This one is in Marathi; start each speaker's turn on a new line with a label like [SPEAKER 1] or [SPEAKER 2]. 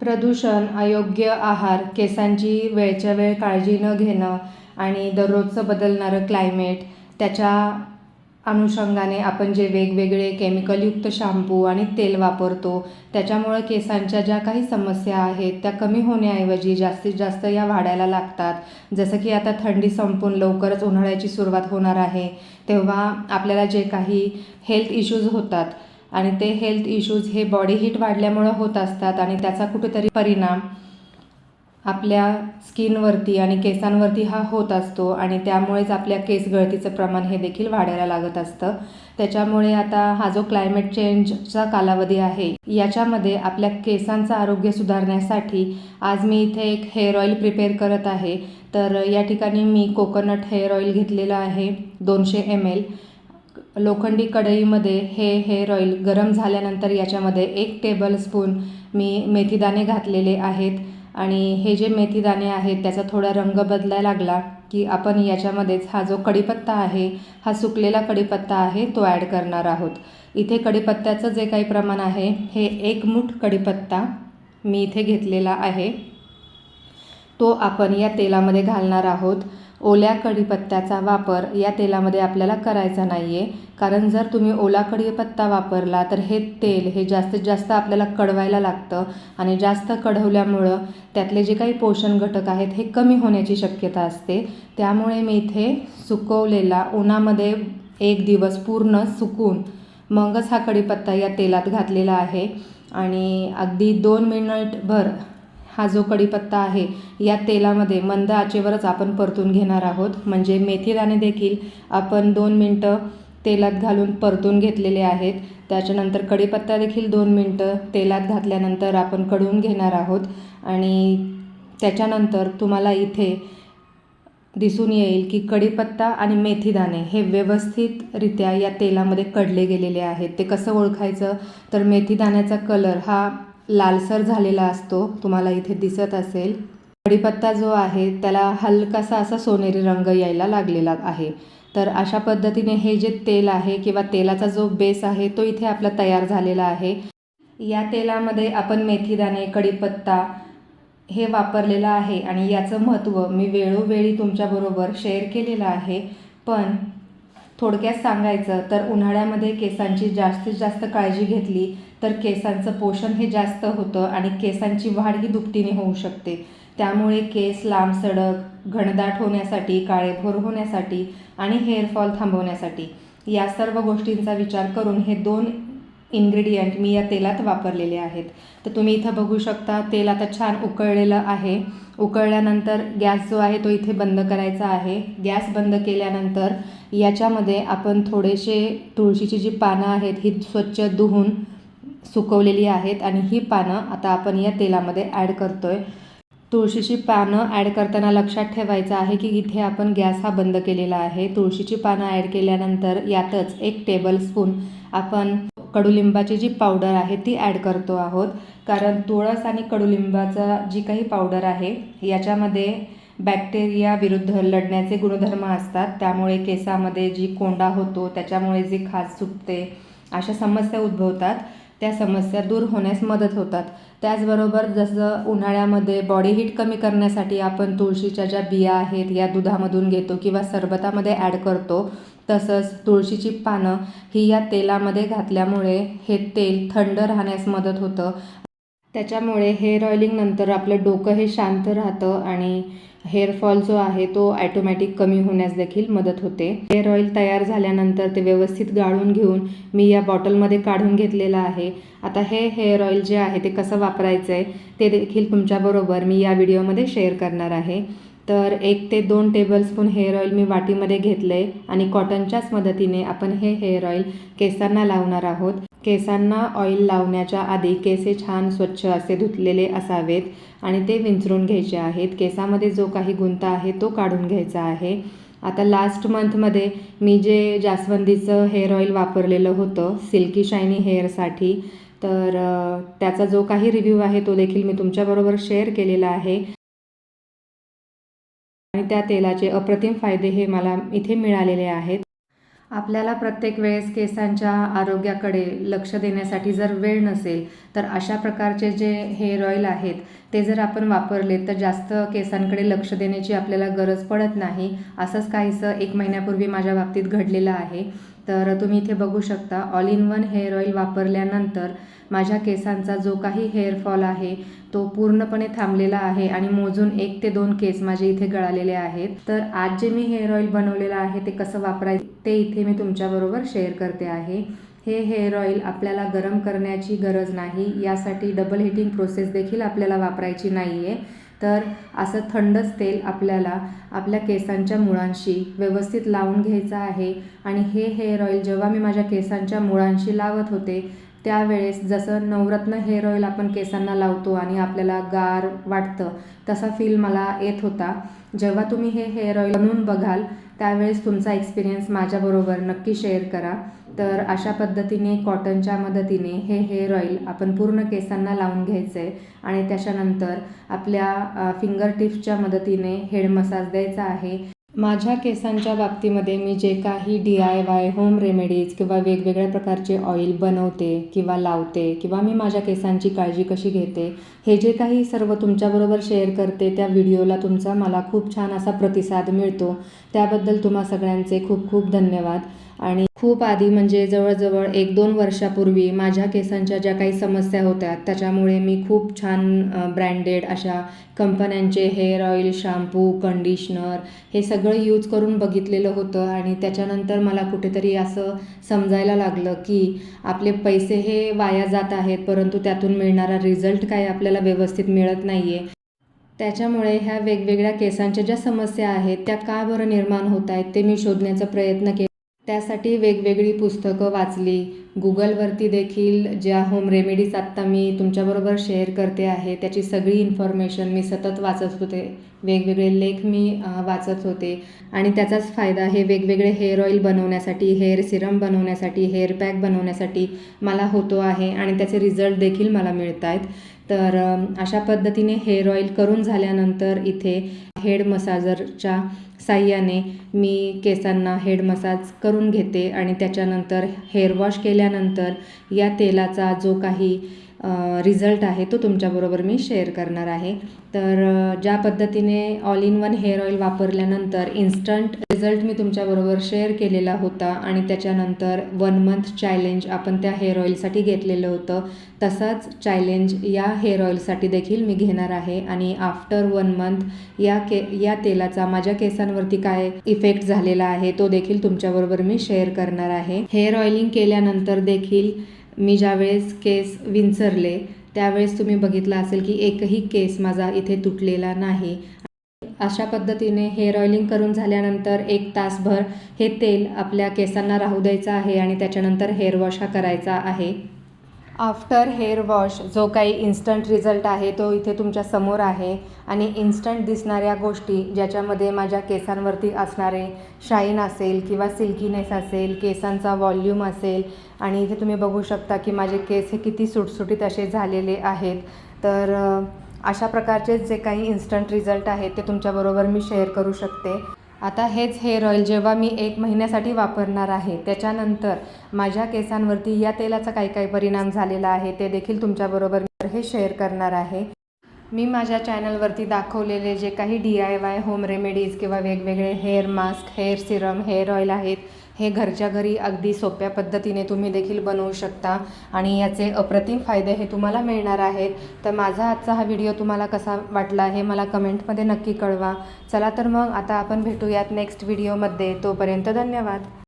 [SPEAKER 1] प्रदूषण अयोग्य आहार केसांची वेळच्या वेळ काळजी न घेणं आणि दररोजचं बदलणारं क्लायमेट त्याच्या अनुषंगाने आपण जे वेगवेगळे केमिकलयुक्त शॅम्पू आणि तेल वापरतो त्याच्यामुळं केसांच्या ज्या काही समस्या आहेत त्या कमी होण्याऐवजी जास्तीत जास्त या वाढायला लागतात. जसं की आता थंडी संपून लवकरच उन्हाळ्याची सुरुवात होणार आहे तेव्हा आपल्याला जे काही हेल्थ इश्यूज होतात आणि ते हेल्थ इश्यूज हे बॉडी हीट वाढल्यामुळं होत असतात आणि त्याचा कुठेतरी परिणाम आपल्या स्किनवरती आणि केसांवरती हा होत असतो आणि त्यामुळेच आपल्या केस गळतीचं प्रमाण हे देखील वाढायला लागत असतं. त्याच्यामुळे आता हा जो क्लायमेट चेंजचा कालावधी आहे याच्यामध्ये आपल्या केसांचं आरोग्य सुधारण्यासाठी आज मी इथे एक हेअर ऑइल प्रिपेअर करत आहे. तर या ठिकाणी मी कोकोनट हेअर ऑइल घेतलेलं आहे दोनशे एम एल लोखंडी कढईमध्ये हे हेअर ऑइल गरम झाल्यानंतर याच्यामध्ये एक टेबलस्पून मी मेथीदाणे घातलेले आहेत. आणि हे जे मेथीदाणे आहेत त्याचा थोडा रंग बदलायला लागला की आपण याच्यामध्येच हा जो कढीपत्ता आहे हा सुकलेला कढीपत्ता आहे तो ॲड करणार आहोत. इथे कढीपत्त्याचं जे काही प्रमाण आहे हे एक मूठ कढीपत्ता मी इथे घेतलेला आहे. तो आपण या तेलामध्ये घालणार आहोत. ओल्या कढीपत्त्याचा वापर या तेलामध्ये आपल्याला करायचा नाही आहे कारण जर तुम्ही ओला कढीपत्ता वापरला तर हे तेल हे जास्तीत जास्त आपल्याला कढवायला लागतं आणि जास्त कढवल्यामुळं त्यातले जे काही पोषण घटक आहेत हे कमी होण्याची शक्यता असते. त्यामुळे मी इथे सुकवलेला उन्हामध्ये एक दिवस पूर्ण सुकून मगच हा कढीपत्ता या तेलात घातलेला आहे. आणि अगदी दोन मिनिटभर हा जो कढीपत्ता आहे या तेलामध्ये मंद आचेवरच आपण परतून घेणार आहोत. म्हणजे मेथीदाणे देखील आपण दोन मिनटं तेलात घालून परतून घेतलेले आहेत. त्याच्यानंतर कढीपत्ता देखील दोन मिनटं तेलात घातल्यानंतर आपण कढवून घेणार आहोत. आणि त्याच्यानंतर तुम्हाला इथे दिसून येईल की कढीपत्ता आणि मेथीदाणे हे व्यवस्थितरित्या या तेलामध्ये कडले गेलेले आहेत. ते कसं ओळखायचं? तर मेथीदाण्याचा कलर हा लालसर झालेला असतो तुम्हाला इथे दिसत असेल. कढीपत्ता जो आहे त्याला हलकासा असा सोनेरी रंग यायला लागलेला आहे. तर अशा पद्धतीने हे जे तेल आहे किंवा तेलाचा जो बेस आहे तो इथे आपला तयार झालेला आहे. या तेलामध्ये आपण मेथीदाणे कढीपत्ता हे वापरलेलं आहे आणि याचं महत्त्व मी वेळोवेळी तुमच्याबरोबर शेअर केलेलं आहे. पण थोडक्यात सांगायचं तर उन्हाळ्यामध्ये केसांची जास्तीत जास्त काळजी घेतली तर केसांचं पोषण हे जास्त होतं आणि केसांची वाढ ही दुपटीने होऊ शकते. त्यामुळे केस लांब सडक घनदाट होण्यासाठी काळेभोर होण्यासाठी आणि हेअरफॉल थांबवण्यासाठी या सर्व गोष्टींचा विचार करून हे दोन इन्ग्रेडियंट मी या तेलात वापरलेले आहेत. तर तुम्ही इथं बघू शकता तेल आता छान उकळलेलं आहे. उकळल्यानंतर गॅस जो आहे तो इथे बंद करायचा आहे. गॅस बंद केल्यानंतर याच्यामध्ये आपण थोडेसे तुळशीची जी पानं आहेत ही स्वच्छ धुवून सुकवलेली आहेत आणि ही पानं आता आपण या तेलामध्ये ॲड करतो आहे तुळशीची पानं ॲड करताना लक्षात ठेवायचं आहे की इथे आपण गॅस हा बंद केलेला आहे. तुळशीची पानं ॲड केल्यानंतर यातच एक टेबलस्पून आपण कडुलिंबाची जी पावडर आहे ती ॲड करतो आहोत. कारण तुळस आणि कडुलिंबाचा जी काही पावडर आहे याच्यामध्ये बॅक्टेरिया विरुद्ध लढण्याचे गुणधर्म असतात. त्यामुळे केसामध्ये जी कोंडा होतो त्याच्यामुळे जी खाज सुटते अशा समस्या उद्भवतात. त्या समस्या दूर होण्यास मदत होतात. त्याचबरोबर जसं उन्हाळ्यामध्ये बॉडी हीट कमी करण्यासाठी आपण तुळशीच्या ज्या बिया आहेत या दुधामधून घेतो किंवा सरबतामध्ये ॲड करतो तसंच तुळशीची पानं ही या तेलामध्ये घातल्यामुळे हे तेल थंड राहण्यास मदत होतं. त्याच्यामुळे हेअर ऑइलिंगनंतर आपलं डोकं हे शांत राहतं आणि हेअरफॉल जो आहे तो ॲटोमॅटिक कमी होण्यास देखील मदत होते. हेअर ऑइल तयार झाल्यानंतर ते व्यवस्थित गाळून घेऊन मी या बॉटलमध्ये काढून घेतलेलं आहे. आता हे हेअर ऑइल जे आहे ते कसं वापरायचं आहे ते देखील तुमच्याबरोबर मी या व्हिडिओमध्ये शेअर करणार आहे. तर एक ते दोन टेबलस्पून हेअर ऑइल मी वाटीमध्ये घेतलं आहे आणि कॉटनच्याच मदतीने आपण हे हेअर ऑइल केसांना लावणार आहोत. केसांना ऑइल लावण्याच्या आधी केसे छान स्वच्छ असे धुतलेले असावेत आणि ते विंचरून घ्यायचे आहेत. केसामध्ये जो काही गुंता आहे तो काढून घ्यायचा आहे. आता लास्ट मंथमध्ये मी जे जास्वंदीचं हेअर ऑइल वापरलेलं होतं सिल्की शायनी हेअरसाठी तर त्याचा जो काही रिव्ह्यू आहे तो देखील मी तुमच्याबरोबर शेअर केलेला आहे. आणि त्या तेलाचे अप्रतिम फायदे हे मला इथे मिळालेले आहेत. आपल्याला प्रत्येक वेळेस केसांच्या आरोग्याकडे लक्ष देण्यासाठी जर वेळ नसेल तर अशा प्रकारचे जे हेअर ऑइल आहेत ते जर आपण वापरले तर जास्त केसांकडे लक्ष देण्याची आपल्याला गरज पडत नाही. असंच काहीसं एक महिन्यापूर्वी माझ्या बाबतीत घडलेलं आहे. तर तुम्ही इथे बघू शकता all in one hair oil वापरल्यानंतर माझ्या केसांचा जो काही हेअरफॉल आहे तो पूर्णपणे थांबलेला आहे आणि मोजून एक ते दोन केस माझे इथे गळालेले आहेत. तर आज जे मी हेअर ऑइल बनवलेलं आहे ते कसं वापरायचं ते इथे मी तुमच्याबरोबर शेअर करते आहे. हे हेअर ऑइल आपल्याला गरम करण्याची गरज नाही. यासाठी डबल हिटिंग प्रोसेस देखील आपल्याला वापरायची नाही आहे तर असं थंडच तेल आपल्याला आपल्या केसांच्या मुळांशी व्यवस्थित लावून घ्यायचं आहे. आणि हे हेअर ऑइल जेव्हा मी माझ्या केसांच्या मुळांशी लावत होते त्यावेळेस जसं नवरत्न हेअर ऑइल आपण केसांना लावतो आणि आपल्याला गार वाटतं तसा फील मला येत होता. जेव्हा तुम्ही हे हेअर ऑइल बनवून बघाल त्यावेळेस तुमचा एक्सपिरियन्स माझ्याबरोबर नक्की शेअर करा. तर अशा पद्धतीने कॉटनच्या मदतीने हे हेअर ऑइल आपण पूर्ण केसांना लावून घ्यायचं आहे आणि त्याच्यानंतर आपल्या फिंगर टिप्सच्या मदतीने हेड मसाज द्यायचा आहे. माझ्या केसांच्या बाबतीमध्ये मी जे काही D I Y home remedies किंवा वेगवेगळ्या प्रकारचे ऑइल बनवते किंवा लावते किंवा मी माझ्या केसांची काळजी कशी घेते हे जे काही सर्व तुमच्याबरोबर शेअर करते त्या व्हिडिओला तुमचा मला खूप छान असा प्रतिसाद मिळतो. त्याबद्दल तुम्हा सगळ्यांचे खूप खूप धन्यवाद. आणि खूप आधी म्हणजे जवळजवळ एक दोन वर्षापूर्वी माझ्या केसांच्या ज्या काही समस्या होत्या त्याच्यामुळे मी खूप छान ब्रँडेड अशा कंपन्यांचे हेअर ऑइल शॅम्पू कंडिशनर हे सगळं यूज करून बघितलेलं होतं आणि त्याच्यानंतर मला कुठेतरी असं समजायला लागलं की आपले पैसे हे वाया जात आहेत परंतु त्यातून मिळणारा रिझल्ट काय आपल्याला व्यवस्थित मिळत नाही आहे त्याच्यामुळे ह्या वेगवेगळ्या केसांच्या ज्या समस्या आहेत त्या का बरं निर्माण होत आहेत ते मी शोधण्याचा प्रयत्न केला. त्यासाठी वेगवेगळी पुस्तकं वाचली. गुगलवरती देखील ज्या होम रेमेडीज आत्ता मी तुमच्याबरोबर शेअर करते आहे त्याची सगळी इन्फॉर्मेशन मी सतत वाचत होते. वेगवेगळे लेख मी वाचत होते. आणि त्याचाच फायदा हे वेगवेगळे हेअर ऑइल बनवण्यासाठी हेअर सिरम बनवण्यासाठी हेअर पॅक बनवण्यासाठी मला होतो आहे आणि त्याचे रिझल्ट देखील मला मिळत आहेत. तर अशा पद्धतीने हेअर ऑइल करून झाल्यानंतर इथे हेड मसाजरच्या साह्याने मी केसांना हेड मसाज करून घेते आणि त्याच्यानंतर हेअर वॉश केल्यानंतर या तेलाचा जो काही रिझल्ट आहे तो तुमच्याबरोबर मी शेअर करणार आहे. तर ज्या पद्धतीने all in one hair oil वापरल्यानंतर इन्स्टंट रिझल्ट मी तुमच्याबरोबर शेअर केलेला होता आणि त्याच्यानंतर वन मंथ चॅलेंज आपण त्या हेअर ऑइलसाठी घेतलेलं होतं तसाच चॅलेंज या हेअर ऑइलसाठी देखील मी घेणार आहे. आणि आफ्टर वन मंथ या के या तेलाचा माझ्या केसांवरती काय इफेक्ट झालेला आहे तो देखील तुमच्याबरोबर मी शेअर करणार आहे. हेअर ऑइलिंग केल्यानंतर देखील मी ज्यावेळेस केस विंचरले त्यावेळेस तुम्ही बघितलं असेल की एकही केस माझा इथे तुटलेला नाही. अशा पद्धतीने हेअर ऑइलिंग करून झाल्यानंतर एक तासभर हे तेल आपल्या केसांना राहू द्यायचं आहे आणि त्याच्यानंतर हेअर वॉश हा करायचा आहे. आफ्टर हेअर वॉश जो काही इन्स्टंट रिझल्ट आहे तो इथे तुमच्यासमोर आहे. आणि इन्स्टंट दिसणाऱ्या गोष्टी ज्याच्यामध्ये माझ्या केसांवरती असणारे शाईन असेल किंवा सिल्कीनेस असेल केसांचा वॉल्यूम असेल आणि इथे तुम्ही बघू शकता की माझे केस हे किती सुटसुटीत असे झालेले आहेत. तर अशा प्रकारचे जे काही इन्स्टंट रिझल्ट आहेत ते तुमच्याबरोबर मी शेअर करू शकते. आता हेच हेअर ऑइल जेव्हा मी एक महिन्यासाठी वापरणार आहे त्याच्यानंतर माझ्या केसांवरती या तेलाचा काही काही परिणाम झालेला आहे ते देखील तुमच्याबरोबर हे शेअर करणार आहे. मी माझ्या चॅनलवरती दाखवलेले जे काही D I Y home remedies किंवा वेगवेगळे hair mask hair serum hair oil आहेत हे घरच्या घरी अगदी सोप्या पद्धतीने तुम्ही देखील बनवू शकता आणि याचे अप्रतिम फायदे हे तुम्हाला मिळणार आहेत. तर माझा आजचा हा व्हिडिओ तुम्हाला कसा वाटला हे मला कमेंटमध्ये नक्की कळवा. चला तर मग आता आपण भेटूयात नेक्स्ट व्हिडिओमध्ये तोपर्यंत धन्यवाद.